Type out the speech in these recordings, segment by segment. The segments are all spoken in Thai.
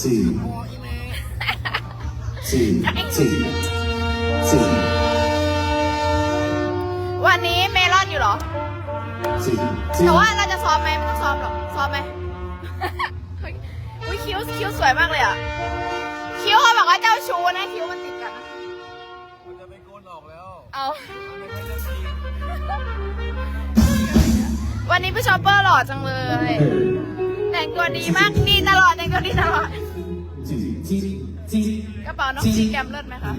สี่สี่สี่สี่วันนี้เมลอนอยู่เหรอสี่สี่แต่ว่าเราจะซ้อมไหมไม่ต้องซ้อมหรอกซ้อมไหมเฮ้ยอุ้ยคิ้วคิ้วสวยมากเลยอะคิ้วเขาบอกว่าเจ้าชู้นะคิ้วมันติดกันนะมันจะไปโกนออกแล้วเอามันไม่ใช่เรื่องจริงวันนี้พี่ชอปเปอร์หล่อจังเลย แต่งตัวดีมากดีตลอดแต่งตัวดีตลอด สี่สี่สี่กระเป๋าน้องจีแกมเลิศไหมคะ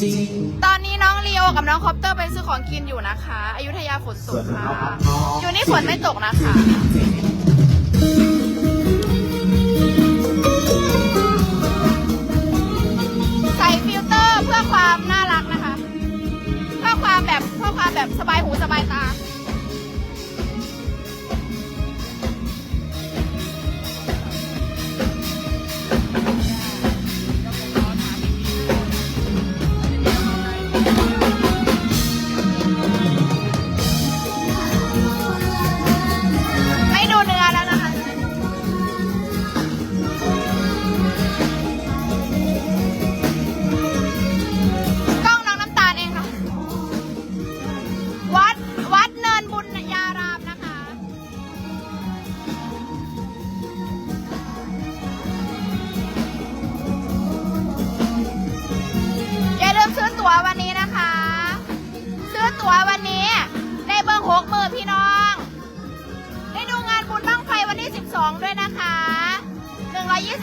สี่ตอนนี้น้องลีโอกับน้องคอปเตอร์ไปซื้อของกินอยู่นะคะ อยุธยาฝนตกค่ะ อยู่นี่ฝนไม่ตกนะคะใ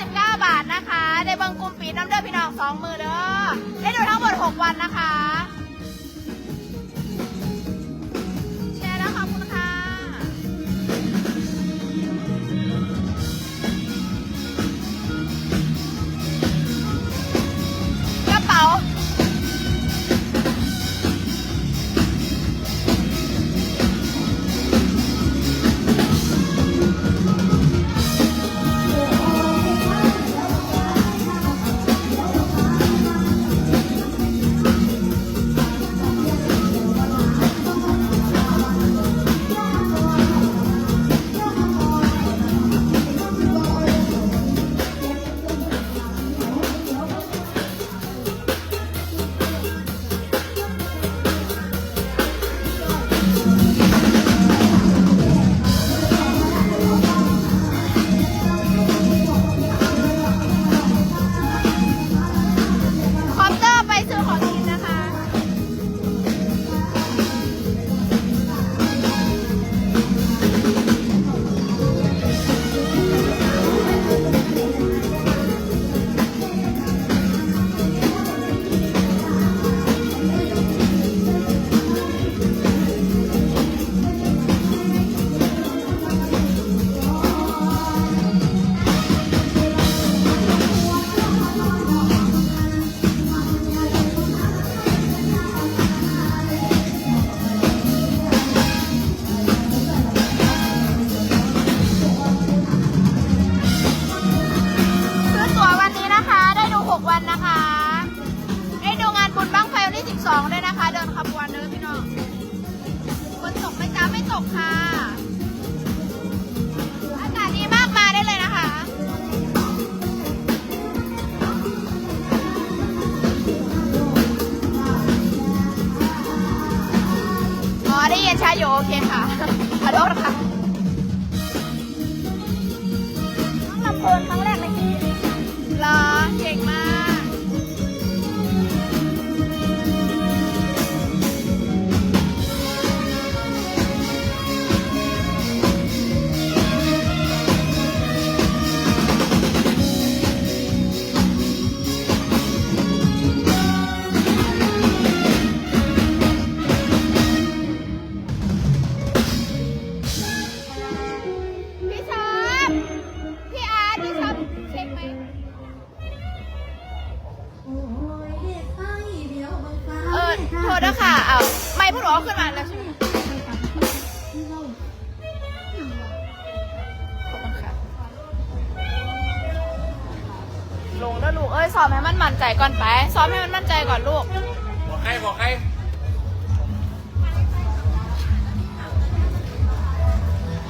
29 บาทนะคะ ได้เบิงกลุ่มปีน้ำเด้อพี่น้องสองมือเด้อได้ดูทั้งหมด 6 วันนะคะ กค่ะ อากาศดีมากมาได้เลยนะคะอ๋อได้เย็นชาอยู่โอเคค่ะขอโทษค่ะ ก่นไป ซ้อมให้มันมั่นใจก่อนลูก บอกให้บอกให้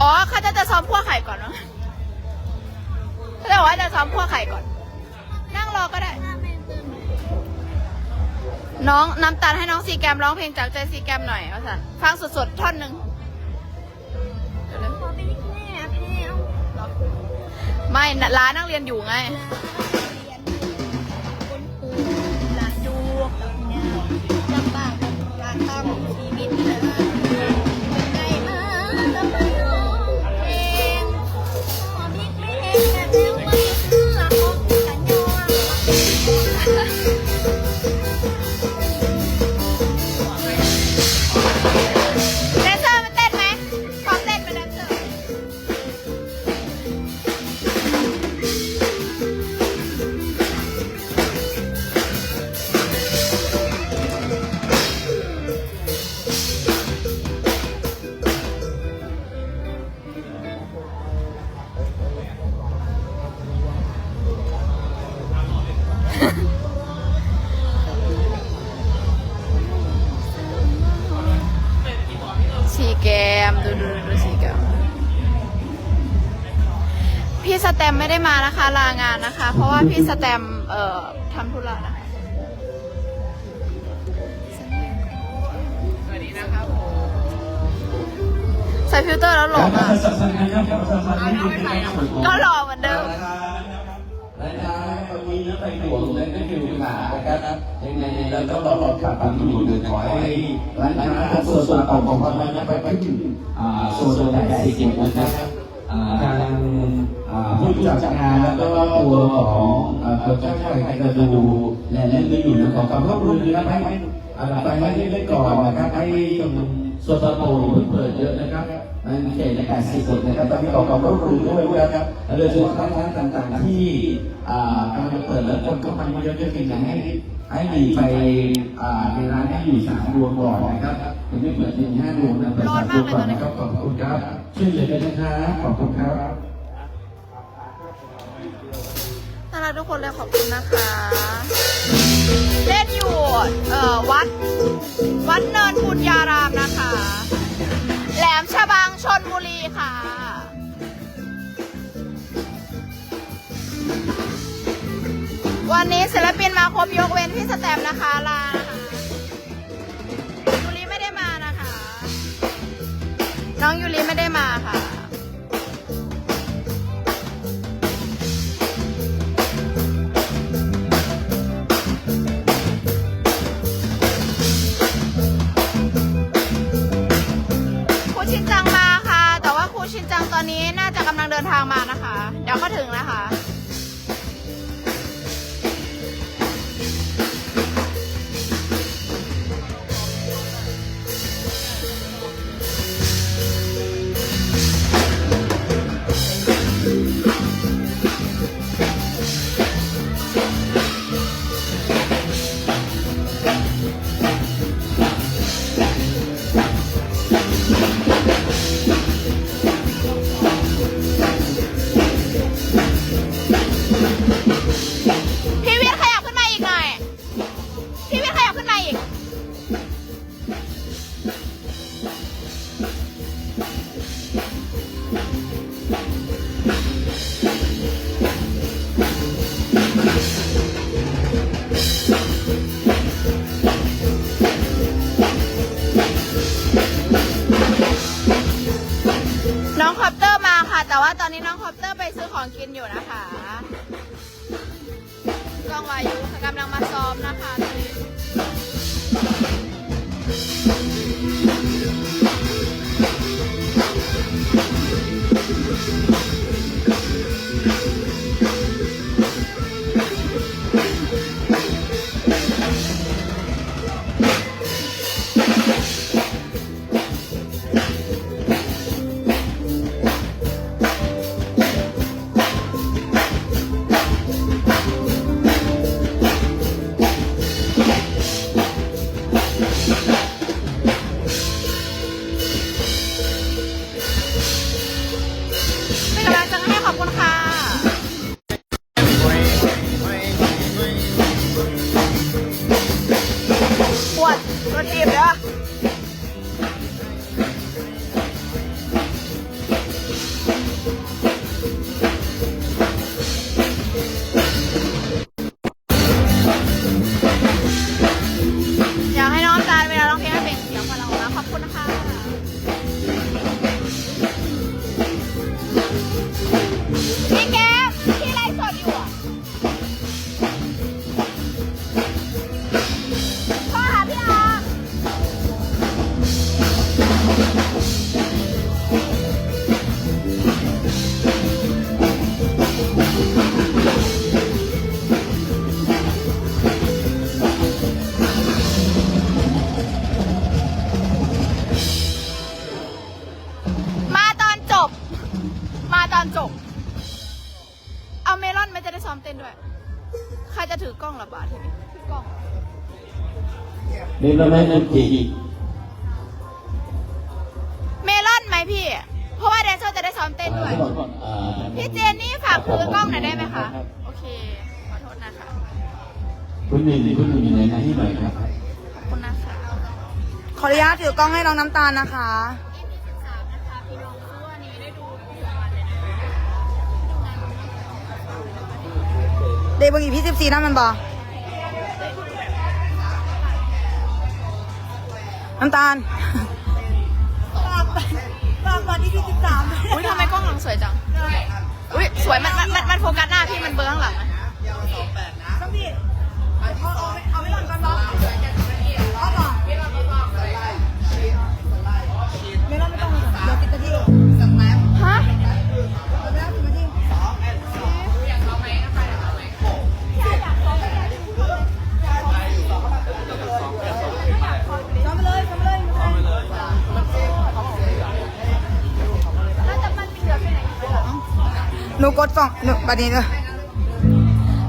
อ๋อเขาจะจะซ้อมพวกไข่ก่อนเนาะเขาจะบอกว่าจะซ้อมพวกไข่ก่อน นั่งรอก็ได้ น้องน้ำตาลให้น้องซีแกมร้องเพลงจากใจซีแกมหน่อยเอาสันฟังสดๆท่อนหนึ่งไม่ร้านนักเรียนอยู่ไง ได้มานะคะ ลางานนะคะ เพราะว่าพี่สแตมเอ่อทำธุระนะคะสวัสดีนะครับ ใส่ฟิลเตอร์แล้วหล่อมากก็หล่อเหมือนเดิมนะครับตรงนี้ไปหลวงและก็คือหมานะครับยังไงแล้วก็รอรอขับตามอยู่เดินขอให้ร้านค้าส่วนส่วนต่างของมันนะไปไปถึงอ่าโซนใหญ่สี่สิบนะครับอ่าทาง ผู้จัดงานแล้วก็ตัวของเจ้าชายก็จะดูและเล่นอยู่นะขอความร่วมมือนะครับให้ไปให้เล่นก่อนนะครับให้ตรงโซนโตเพิ่งเปิดเยอะนะครับมันเขตในการสี่คนนะครับตอนนี้ขอความร่วมมือด้วยนะครับเรื่องร้านต่างๆที่อ่ากำลังเปิดแล้วคนก็มาเยอะๆจริงๆให้ให้หนีไปในร้านที่อยู่สามดวงก่อนนะครับยังไม่เปิดถึงห้าดวงนะเปิดสามดวงก่อนนะครับขอบคุณครับช่วยเหลือกันนะครับขอบคุณครับ รักทุกคนเลยขอบคุณนะคะ เล่นอยู่เอ่อวัด วัดเนินบุญญารามนะคะ แหลมฉบังชนบุรีค่ะ วันนี้ศิลปินมาครบยกเว้นพี่สแตมนะคะลานะคะยูริไม่ได้มานะคะ น้องยูริไม่ได้มาค่ะ ชินจังตอนนี้น่าจะกำลังเดินทางมานะคะ เดี๋ยวก็ถึงนะคะ Thank you. นี่เราไม่นั่นจริงเมลอนไหมพี่ เพราะว่าแดนเซอร์จะได้ซ้อมเต้นด้วย พี่เจนนี่ฝากถือกล้องหน่อยได้ไหมคะ โอเค ขอโทษนะคะ คุณหนึ่งคุณหนึ่งอยู่ไหนนะที่หน่อยครับขอบคุณนะคะขออนุญาตถือกล้องให้น้องน้ำตาลนะคะ เดย์บางอีพี่สิบสี่นั่นมันบอ น้ำตาลฝากบัตรที่สิบสามอุ้ยทำไมกล้องหลังสวยจัง อุ้ยสวยมันมันมันมันโฟกัสหน้าพี่มันเบลอร์ข้างหลังนะต้องพี่เอาเอาเอาไม่หล่นกันบอเนูกดสองหนูบัดนี้เลย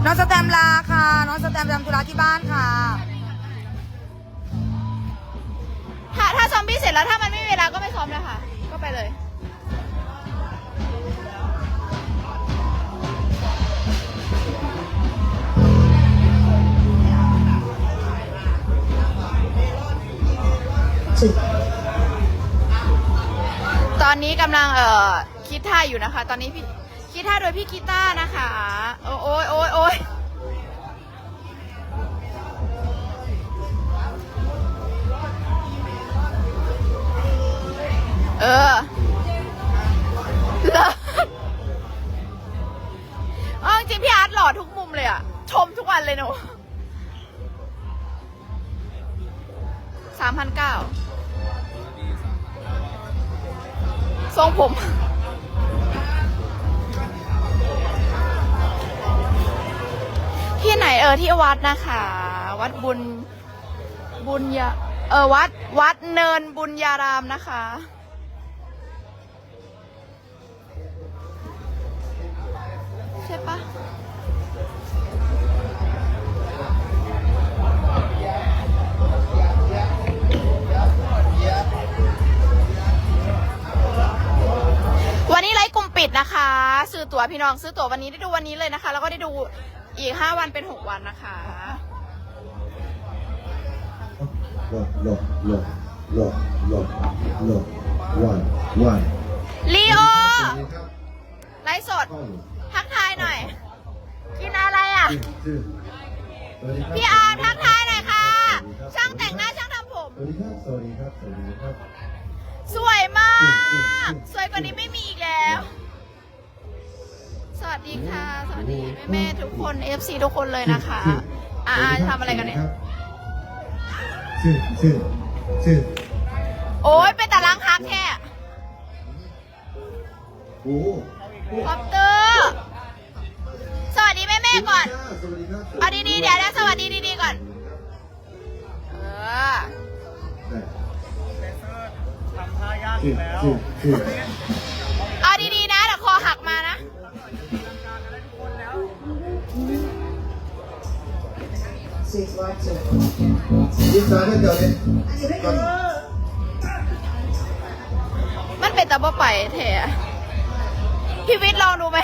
น้องสแตมลาค่ะ น้องสแตมไปทำธุระที่บ้านค่ะ ถ้าถ้าซ้อมพี่เสร็จแล้วถ้ามันไม่มีเวลาก็ไม่ซ้อมแล้วค่ะ ก็ไปเลย ตอนนี้กำลังเอ่อคิดท่าอยู่นะคะ ตอนนี้พี่ คิดท่าโดยพี่กีตาร์นะคะ โอ้ยโอ้ยโอ้ยเออเลิศเอาจริงพี่อาร์ตหล่อทุกมุมเลยอะชมทุกวันเลยหนูสามพันเก้าทรงผม ที่ไหนเออที่วัดนะคะ วัดบุญบุญยาเออวัดวัดเนินบุญญารามนะคะ ใช่ปะวันนี้ไลฟ์กลุ่มปิดนะคะ ซื้อตั๋วพี่น้องซื้อตั๋ววันนี้ได้ดูวันนี้เลยนะคะ แล้วก็ได้ดู อีก5วันเป็น6วันนะคะ Look, look, look, look, look, look. One, one. ลีโอสวัสดีครับไลฟ์สด ทักทายหน่อย กินอะไรอะ พี่อาร์มทักทายหน่อยค่ะ ช่างแต่งหน้าช่างทำผม สวัสดีครับ สวัสดีครับ สวัสดีครับ สวยมาก สวยกว่านี้ไม่มีอีกแล้ว สวัสดีค่ะ สวัสดีแม่ๆทุกคน FC ทุกคนเลยนะคะ อ่าจะทำอะไรกันเนี่ยชื่อชื่อชื่อโอ้ยเป็นตารางคักแค่โอ้โหคอปเตอร์สวัสดีแม่ๆก่อนสวัสดีครับเอาดีๆเดี๋ยวนะสวัสดีดีๆก่อน เออทำท่ายากชื่อแล้ว ยินดีด้วยเดี๋ยวนี้มันเป็นตะบ่ไปเถอะพี่วิทย์ลองดูไหม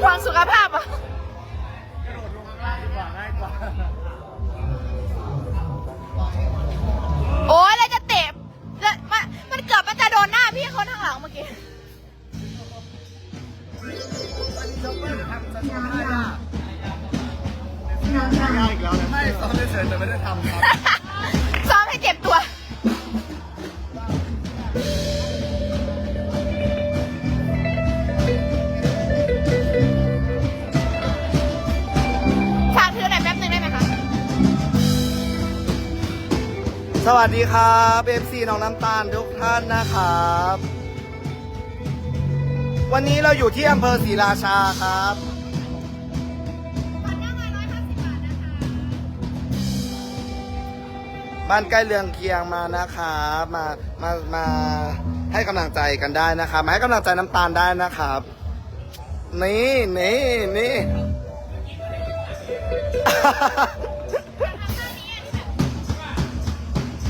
หวังสุขภาพอะโอ้ยแล้วจะเตะแล้วมันมันเกือบมันจะโดนหน้าพี่คนข้างหลังเมื่อกี้ ยากอีกแล้วนะไม่ซ้อมเฉยๆแต่ไม่ได้ทำครับซ้อมให้เจ็บตัว ฝากถือหน่อยแป๊บนึงได้ไหมคะ สวัสดีครับเอฟซีน้องน้ำตาลทุกท่านนะครับ วันนี้เราอยู่ที่อำเภอศรีราชาครับ บ้านใกล้เรืองเคียงมานะครับมามามาให้กำลังใจกันได้นะครับมาให้กำลังใจน้ำตาลได้นะครับนี่นี่นี่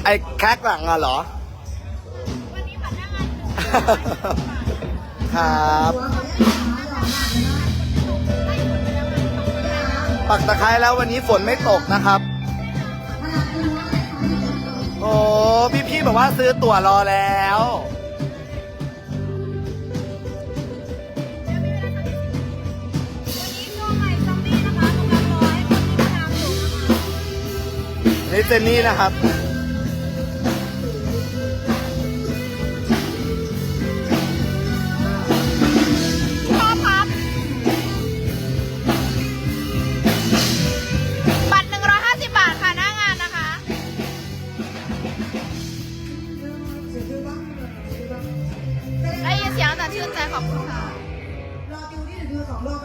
ไอ้แคกหลังอะเหรอวันนี้บัตรหน้างานครับปักตะไคร้แล้ววันนี้ฝนไม่ตกนะครับโอ้พี่ๆบอกว่าซื้อตั๋วรอแล้ว นี่เจนนี่นะครับ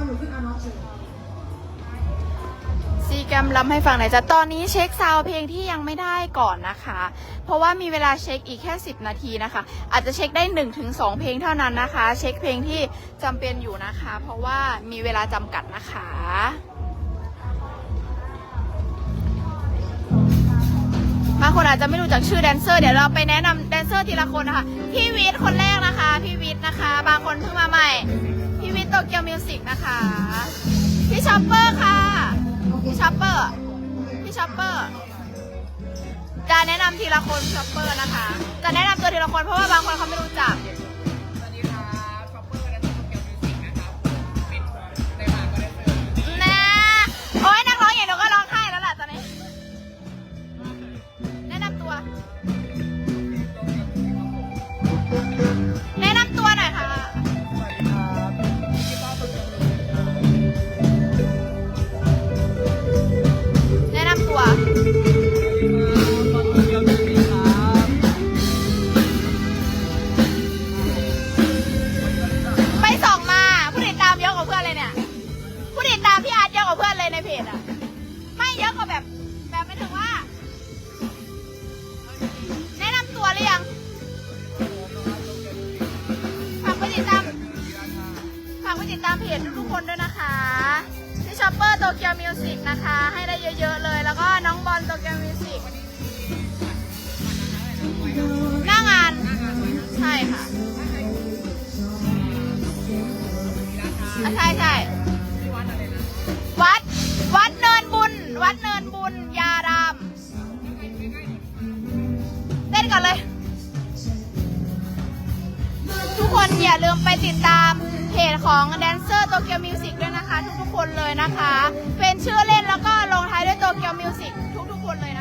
หนูขึ้นอาน้องเฉยซีแกรมรำให้ฟังหน่อยจ้ะตอนนี้เช็คซาวเพลงที่ยังไม่ได้ก่อนนะคะ เพราะว่ามีเวลาเช็คอีกแค่ 10 นาทีนะคะ อาจจะเช็คได้1-2ถึง2เพลงเท่านั้นนะคะ เช็คเพลงที่จำเป็นอยู่นะคะ เพราะว่ามีเวลาจำกัดนะคะบางคนอาจจะไม่รู้จักชื่อแดนเซอร์เดี๋ยวเราไปแนะนำแดนเซอร์ทีละคนนะคะพี่วิทย์คนแรกนะคะ พี่วิทย์นะคะ บางคนเพิ่งมาใหม่ โตเกียวมิวสิกนะคะ พี่ชอปเปอร์ค่ะ พี่ชอปเปอร์ พี่ชอปเปอร์ จะแนะนำทีละคนชอปเปอร์นะคะ จะแนะนำตัวทีละคนเพราะว่าบางคนเขาไม่รู้จักากไปติดตามเพจทุกๆคนด้วยนะคะที่ช็อปเปอร์โตเกียวมิวสิกนะคะ ให้ได้เยอะๆเลย แล้วก็น้องบอลโตเกียวมิวสิกหน้างาน ใช่ค่ะอะใช่ใช่วัด วัดเนินบุญ วัดเนินบุญ ยารามเต้นก่อนเลย ทุกคนอย่าลืมไปติดตาม เพจของแดนเซอร์โตเกียวมิวสิกด้วยนะคะ ทุกๆคนเลยนะคะ เป็นชื่อเล่นแล้วก็ลงท้ายด้วยโตเกียวมิวสิกทุกๆคนเลยนะ